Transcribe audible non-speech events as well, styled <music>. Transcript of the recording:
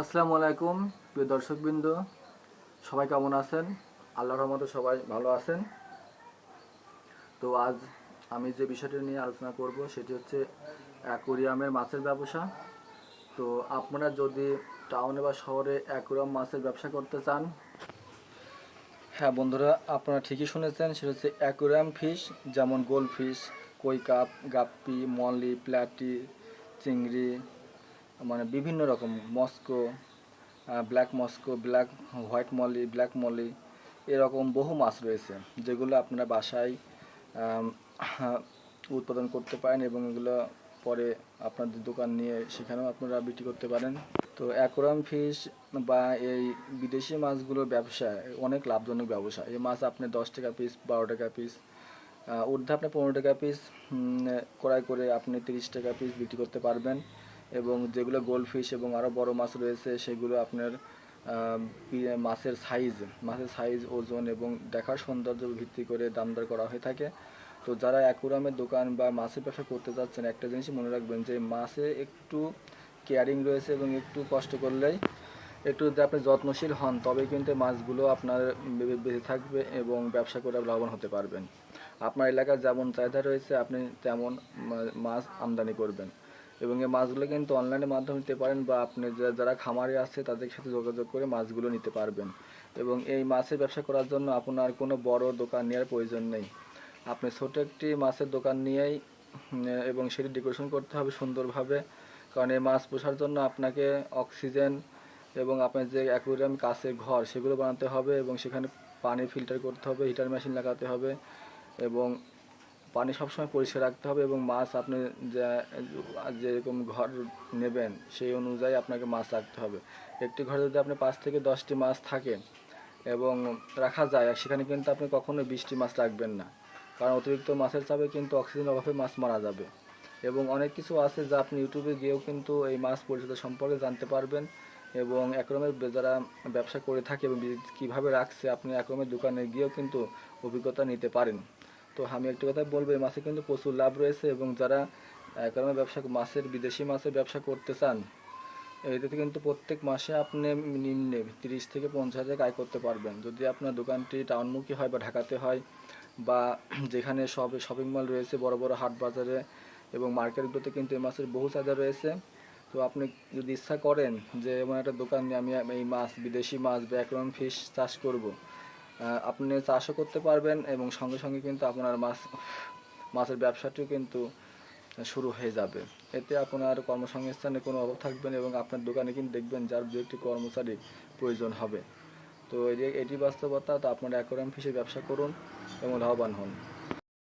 আসসালামু আলাইকুম, প্রিয় দর্শকবৃন্দ। সবাই কেমন আছেন? আল্লাহর রহমতে সবাই ভালো আছেন। তো আজ আমি যে বিষয়টি নিয়ে আলোচনা করব, সেটি হচ্ছে অ্যাকোরিয়ামের মাছের ব্যবসা। তো আপনারা যদি টাউনে বা শহরে অ্যাকোরিয়াম মাছের ব্যবসা করতে চান হ্যাঁ বন্ধুরা, আপনারা ঠিকই শুনেছেন, সেটা হচ্ছে অ্যাকোরিয়াম ফিশ, যেমন গোল্ড ফিশ কই কাপ, গাপ্পি মলি প্ল্যাটি, চিংড়ি মানে বিভিন্ন রকম, Moscow black Moscow black white molly black molly এরকম বহু মাছ রয়েছে, যেগুলো আপনারা বাসায় উৎপাদন করতে পারেন এবং এগুলো পরে আপনাদের দোকান নিয়ে সেখানেও আপনারা বিক্রি করতে পারেন। তো অ্যাকোরাম ফিশ বা এই বিদেশি মাছগুলোর ব্যবসা অনেক লাভজনক ব্যবসা। এই মাছ আপনি দশ টাকা পিস বারো টাকা পিস ঊর্ধ্বে আপনি পনেরো টাকা পিস ক্রয় করে আপনি তিরিশ টাকা পিস বিক্রি করতে পারবেন। এবং যেগুলো গোল্ড ফিশ এবং আরও বড় মাছ রয়েছে, সেগুলো আপনার মাছের সাইজ মাছের সাইজ ওজন এবং দেখার সৌন্দর্য ভিত্তি করে দাম দর করা হয়ে থাকে। তো যারা অ্যাকুরামের দোকান বা মাছের ব্যবসা করতে যাচ্ছেন, একটা জিনিসই মনে রাখবেন যে মাছে একটু কেয়ারিং রয়েছে এবং একটু কষ্ট করলেই একটু যদি আপনি যত্নশীল হন তবে কিন্তু মাছগুলো আপনার বেঁচে থাকবে এবং ব্যবসা করে লাভবান হতে পারবেন। আপনার এলাকার যেমন চাহিদা রয়েছে, আপনি তেমন মাছ আমদানি করবেন। এবং এই মাছগুলো কিন্তু অনলাইনের মাধ্যমে নিতে পারেন বা আপনি যারা খামারে আছে তাদের সাথে যোগাযোগ করে মাছগুলো নিতে পারবেন। এবং এই মাছের ব্যবসা করার জন্য আপনার কোনো বড় দোকান নেওয়ার প্রয়োজন নেই। আপনি ছোট একটি মাছের দোকান নিয়েই এবং সেটি ডেকোরেশন করতে হবে সুন্দরভাবে। কারণ এই মাছ পোষার জন্য আপনাকে অক্সিজেন এবং আপনার যে অ্যাকুরিয়াম কাছের ঘর সেগুলো বানাতে হবে এবং সেখানে পানি ফিল্টার করতে হবে হিটার মেশিন লাগাতে হবে এবং পানি সবসময় পরিষ্কার রাখতে হবে এবং মাছ আপনি যেরকম ঘর নেবেন সেই অনুযায়ী আপনাকে মাছ রাখতে হবে। একটি ঘরে যদি আপনি পাঁচ থেকে দশটি মাছ থাকে এবং রাখা যায়, সেখানে কিন্তু আপনি কখনোই বিশটি মাছ রাখবেন না। কারণ অতিরিক্ত মাছের চাপে কিন্তু অক্সিজেন অভাবে মাছ মারা যাবে। এবং অনেক কিছু আছে যা আপনি ইউটিউবে গিয়েও কিন্তু এই মাছ পরিচর্যা সম্পর্কে জানতে পারবেন এবং একরমের যারা ব্যবসা করে থাকে এবং কীভাবে রাখছে, আপনি একরমের দোকানে গিয়েও কিন্তু অভিজ্ঞতা নিতে পারেন। তো আমি একটি কথা বলব, এই মাছে কিন্তু প্রচুর লাভ রয়েছে এবং যারা একরমের ব্যবসা, মাছের, বিদেশি মাছের ব্যবসা করতে চান এটাতে কিন্তু প্রত্যেক মাসে আপনি নিম্নে তিরিশ থেকে পঞ্চাশ হাজার আয় করতে পারবেন। যদি আপনার দোকানটি টাউনমুখী হয় বা ঢাকাতে হয় বা <clears throat> যেখানে সব শপিং মল রয়েছে, বড় বড় হাট বাজারে এবং মার্কেটগুলোতে কিন্তু এই মাছের বহু চাহিদা রয়েছে, তো আপনি যদি ইচ্ছা করেন যে এমন একটা দোকান নিয়ে আমি এই মাছ, বিদেশি মাছ বা একরকম ফিশ চাষ করব আপনি চাষও করতে পারবেন এবং সঙ্গে সঙ্গে কিন্তু আপনার মাছ, মাছের ব্যবসাটিও কিন্তু শুরু হয়ে যাবে। এতে আপনার কর্মসংস্থানে কোনো অভাব থাকবে না এবং আপনার দোকানে কিন্তু দেখবেন যার দু একটি কর্মচারী প্রয়োজন হবে। তো এটি এটি বাস্তবতা, তো আপনারা অ্যাকোরিয়াম ফিশের ব্যবসা করুন এবং লাভবান হন।